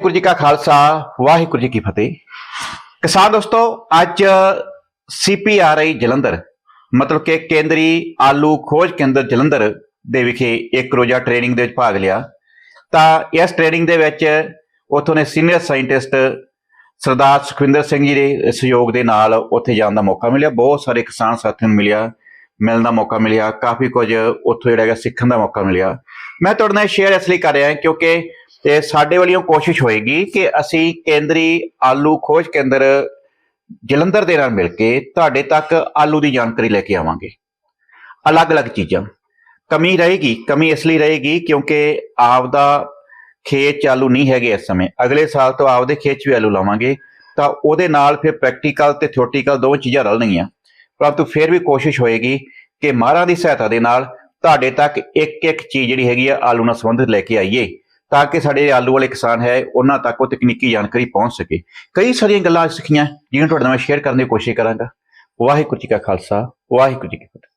ਵਾਹਿਗੁਰੂ ਜੀ ਕਾ ਖਾਲਸਾ, ਵਾਹਿਗੁਰੂ ਜੀ ਕੀ ਫਤਿਹ। ਕਿਸਾਨ ਦੋਸਤੋ, ਅੱਜ ਸੀਪੀਆਰਆਈ ਜਲੰਧਰ, ਮਤਲਬ ਕਿ ਕੇਂਦਰੀ ਆਲੂ ਖੋਜ ਕੇਂਦਰ ਜਲੰਧਰ ਦੇ ਵਿਖੇ ਇੱਕ ਰੋਜ਼ਾ ਟ੍ਰੇਨਿੰਗ ਦੇ ਵਿੱਚ ਭਾਗ ਲਿਆ। ਤਾਂ ਇਸ ਟ੍ਰੇਨਿੰਗ ਦੇ ਵਿੱਚ ਉਥੋਂ ਨੇ ਸੀਨੀਅਰ ਸਾਇੰਟਿਸਟ ਸਰਦਾਰ ਸੁਖਵਿੰਦਰ ਸਿੰਘ ਜੀ ਦੇ ਸਹਿਯੋਗ ਦੇ ਨਾਲ ਉੱਥੇ ਜਾਣ ਦਾ ਮੌਕਾ ਮਿਲਿਆ। ਬਹੁਤ ਸਾਰੇ ਕਿਸਾਨ ਸਾਥੀਆਂ ਨੂੰ ਮਿਲਿਆ, ਮਿਲਣ ਦਾ ਮੌਕਾ ਮਿਲਿਆ। ਕਾਫੀ ਕੁਝ ਉੱਥੋਂ ਜਿਹੜਾ ਹੈਗਾ ਸਿੱਖਣ ਦਾ ਮੌਕਾ ਮਿਲਿਆ। ਮੈਂ ਤੁਹਾਡੇ ਨਾਲ ਸ਼ੇਅਰ ਇਸ ਲਈ ਕਰ ਰਿਹਾ ਕਿਉਂਕਿ ਤੇ ਸਾਡੇ ਵੱਲੋਂ ਕੋਸ਼ਿਸ਼ ਹੋਏਗੀ ਕਿ ਅਸੀਂ ਕੇਂਦਰੀ ਆਲੂ ਖੋਜ ਕੇਂਦਰ ਜਲੰਧਰ ਦੇ ਨਾਲ ਮਿਲ ਕੇ ਤੁਹਾਡੇ ਤੱਕ ਆਲੂ ਦੀ ਜਾਣਕਾਰੀ ਲੈ ਕੇ ਆਵਾਂਗੇ। ਅਲੱਗ-ਅਲੱਗ ਚੀਜ਼ਾਂ। ਕਮੀ ਰਹੇਗੀ, ਕਮੀ ਇਸ ਲਈ ਰਹੇਗੀ ਕਿਉਂਕਿ ਆਪ ਦਾ ਖੇਤ 'ਚ ਆਲੂ ਨਹੀਂ ਹੈਗੇ ਇਸ ਸਮੇਂ। ਅਗਲੇ ਸਾਲ ਤੋਂ ਆਪਦੇ ਖੇਤ 'ਚ ਵੀ ਆਲੂ ਲਾਵਾਂਗੇ, ਤਾਂ ਉਹਦੇ ਨਾਲ ਫਿਰ ਪ੍ਰੈਕਟੀਕਲ ਤੇ ਥਿਓਰਟੀਕਲ ਦੋਵੇਂ ਚੀਜ਼ਾਂ ਰਲਣਗੀਆਂ। ਪਰੰਤੂ ਫਿਰ ਵੀ ਕੋਸ਼ਿਸ਼ ਹੋਏਗੀ ਕਿ ਮਾਹਰਾਂ ਦੀ ਸਹਾਇਤਾ ਦੇ ਨਾਲ ਤੁਹਾਡੇ ਤੱਕ ਇੱਕ ਇੱਕ ਚੀਜ਼ ਜਿਹੜੀ ਹੈਗੀ ਆ ਆਲੂ ਨਾਲ ਸੰਬੰਧਿਤ ਲੈ ਕੇ ਆਈਏ। ਤਾਂ ਕਿ ਸਾਡੇ ਆਲੂ ਵਾਲੇ ਕਿਸਾਨ ਹੈ, ਉਹਨਾਂ ਤੱਕ ਉਹ ਤਕਨੀਕੀ ਜਾਣਕਾਰੀ ਪਹੁੰਚ ਸਕੇ। ਕਈ ਸਾਰੀਆਂ ਗੱਲਾਂ ਸਿੱਖੀਆਂ, ਜਿਹੜੀਆਂ ਤੁਹਾਡੇ ਨਾਲ ਮੈਂ ਸ਼ੇਅਰ ਕਰਨ ਦੀ ਕੋਸ਼ਿਸ਼ ਕਰਾਂਗਾ। ਵਾਹਿਗੁਰੂ ਜੀ ਕਾ ਖਾਲਸਾ, ਵਾਹਿਗੁਰੂ ਜੀ ਕੀ ਫਤਿਹ।